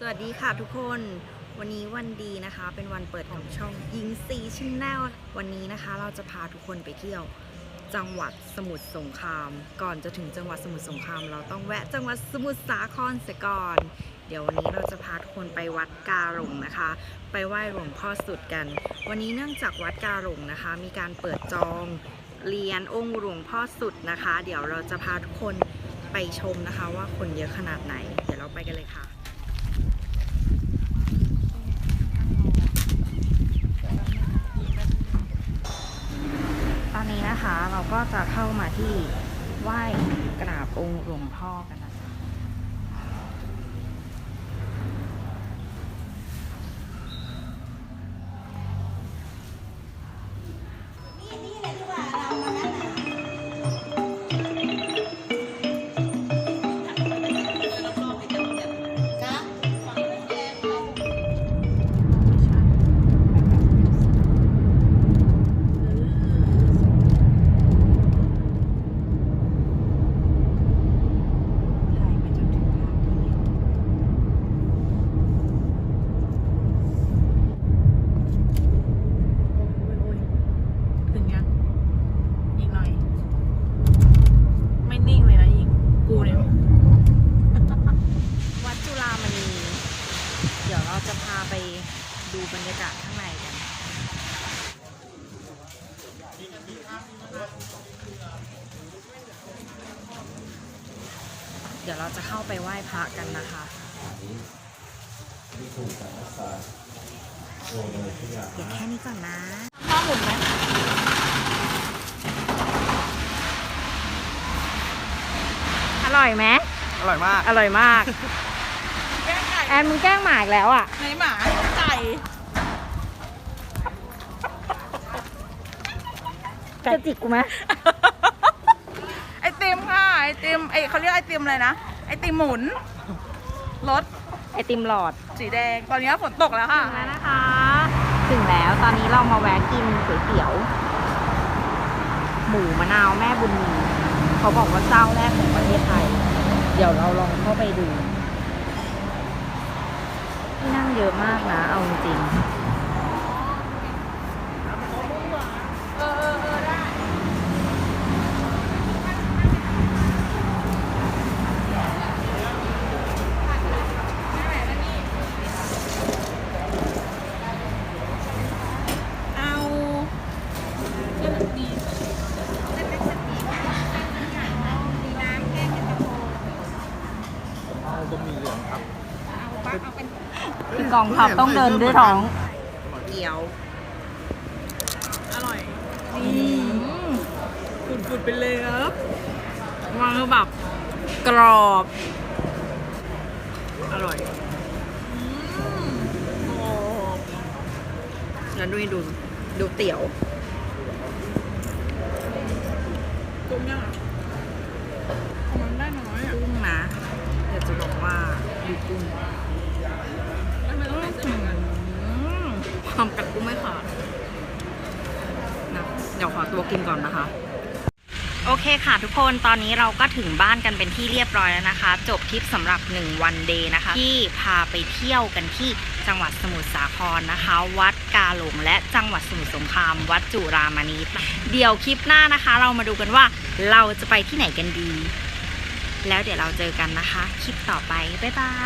สวัสดีค่ะทุกคนวันนี้วันดีนะคะ เป็นวันเปิดของช่องยิงซีชแนลวันนี้นะคะ เราจะพาทุกคนไปเที่ยว จังหวัดสมุทรสงคราม ก่อนจะถึงจังหวัดสมุทรสงคราม เราต้องแวะจังหวัดสมุทรสาครเสียก่อน เดี๋ยววันนี้เราจะพาทุกคนไปวัดกาหลงนะคะ ไปไหว้หลวงพ่อสุดกัน วันนี้เนื่องจากวัดกาหลงนะคะ มีการเปิดจองเรียนองค์หลวงพ่อสุดนะคะ เดี๋ยวเราจะพาทุกคนไปชมนะคะ ว่าคนเยอะขนาดไหน เดี๋ยวเราไปกันเลยค่ะ ตอ นะคะ เราก็จะเข้ามาที่ไหว้กราบองค์หลวงพ่อกัน ไปดูบรรยากาศข้างในกัน เดี๋ยวเราจะเข้าไปไหว้พระกันนะคะเดี๋ยวแค่นี้ก่อนนะข้าวหมุนไหมอร่อยไหมอร่อยมาก อร่อยมาก แกงไก่แอนมึงแกล้งหมาอีกแล้วอะในหมาไก่จะจิกกูไหมไอติมค่ะ ไอติมไอเขาเรียกไอติมอะไรนะ ไอติมหมุนรถไอติมหลอดสีแดง ตอนนี้ฝนตกแล้วค่ะ ถึงแล้วนะคะ ถึงแล้วตอนนี้เรามาแวะกินก๋วยเตี๋ยว หมูมะนาวแม่บุญมีเขาบอกว่าเจ้าแรกของประเทศไทย เดี๋ยวเราลองเข้าไปดู ที่นั่งเยอะมากนะ เอาจริงเออเออเออได้เอาเส้นดีเอาบะหมี่เหลืองครับๆพี่กองทัพต้องเดินด้วยท้อง เกี๊ยว อร่อยนี่ฝุดๆไปเลยครับวางคือแบบกรอบ อร่อยโอ้แล้วดูดู ดูเตี๋ยว กุ้งความกัดกุ้งไม่ขาดนะเดี๋ยวขอตัวกินก่อนนะคะ โอเคค่ะทุกคนตอนนี้เราก็ถึงบ้านกันเป็นที่เรียบร้อยแล้วนะคะ จบทริปสำหรับ 1 วันเดย์นะคะ ที่พาไปเที่ยวกันที่จังหวัดสมุทรสาครนะคะ วัดกาหลงและจังหวัดสมุทรสงคราม วัดจุรามณีเดี๋ยวคลิปหน้านะคะ เรามาดูกันว่าเราจะไปที่ไหนกันดี แล้วเดี๋ยวเราเจอกันนะคะ คลิปต่อไป บ๊ายบาย